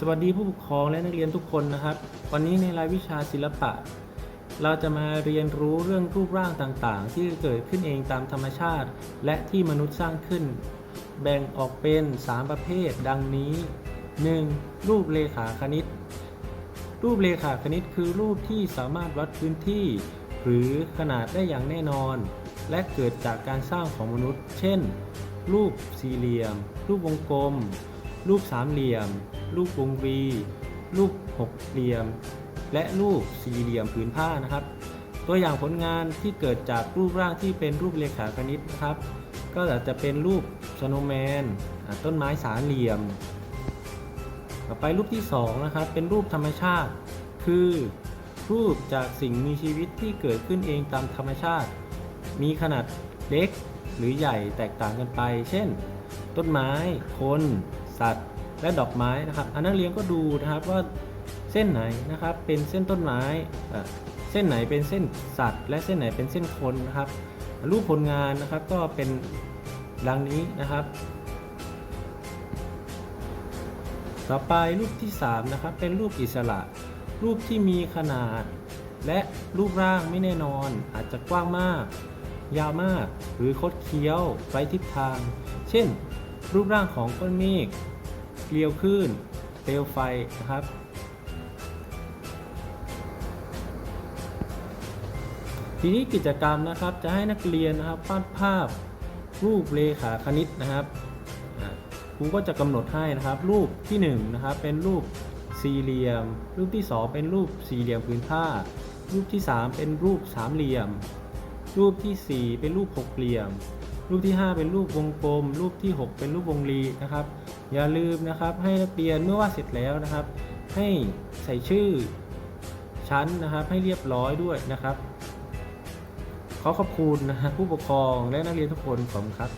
สวัสดีผู้ปกครองและนักเรียนทุกคนนะครับ วันนี้ในรายวิชาศิลปะ เราจะมาเรียนรู้เรื่องรูปร่างต่างๆ ที่เกิดขึ้นเองตามธรรมชาติ และที่มนุษย์สร้างขึ้น แบ่งออกเป็น 3 ประเภท ดังนี้ 1. รูปเลขาคณิต รูปเลขาคณิตคือรูปที่สามารถวัดพื้นที่ หรือขนาดได้อย่างแน่นอน และเกิดจากการสร้างของมนุษย์ เช่น รูปสี่เหลี่ยม รูปวงกลม รูปสามเหลี่ยม รูปวงรี รูปหกเหลี่ยม และรูปสี่เหลี่ยมผืนผ้านะครับ ตัวอย่างผลงานที่เกิดจากรูปร่างที่เป็นรูปเลขาคณิตนะครับ ก็อาจจะเป็นรูปสโนแมนต้นไม้สามเหลี่ยม ต่อไปรูปที่2นะครับเป็นรูปธรรมชาติ คือรูปจากสิ่งมีชีวิตที่เกิดขึ้นเองตามธรรมชาติ มีขนาดเล็กหรือใหญ่แตกต่างกันไป เช่น ต้นไม้ คน สัตว์ และดอกไม้นะครับอันนักเรียนก็ดูนะครับว่าเส้นไหนนะครับเป็นเส้นต้นไม้เส้นไหนเป็นเส้นสัตว์ และเส้นไหนเป็นเส้นคนนะครับ รูปผลงานนะครับก็เป็นดังนี้นะครับ ต่อไปรูปที่3นะครับเป็นรูปอิสระ รูปที่มีขนาด และรูปร่างไม่แน่นอน อาจจะกว้างมาก ยาวมาก หรือคดเคี้ยวไร้ทิศทาง เช่น รูปร่างของก้อนเมฆ เกลียวคลื่นเปลวไฟนะครับ ทีนี้กิจกรรมนะครับจะให้นักเรียนนะครับวาดภาพรูปเลขาคณิตนะครับครูก็จะกำหนดให้นะครับ รูปที่1นงนะครับเป็นรูปสี่เหลี่ยม รูปที่ 2 เป็นรูปสี่เหลี่ยมผืนผ้า รูปที่ 3 เป็นรูปสามเหลี่ยม รูปทีสี่4 เป็นรูปหกเหลี่ยม รูปที่ 5 เป็นรูปวงกลม รูปที่ 6 เป็นรูปวงรีนะครับ อย่าลืมนะครับให้นักเรียนเมื่อวาดเสร็จแล้วนะครับ ให้ใส่ชื่อชั้นนะครับให้เรียบร้อยด้วยนะครับ ขอขอบคุณนะฮะผู้ปกครองและนักเรียนทุกคนผมครับ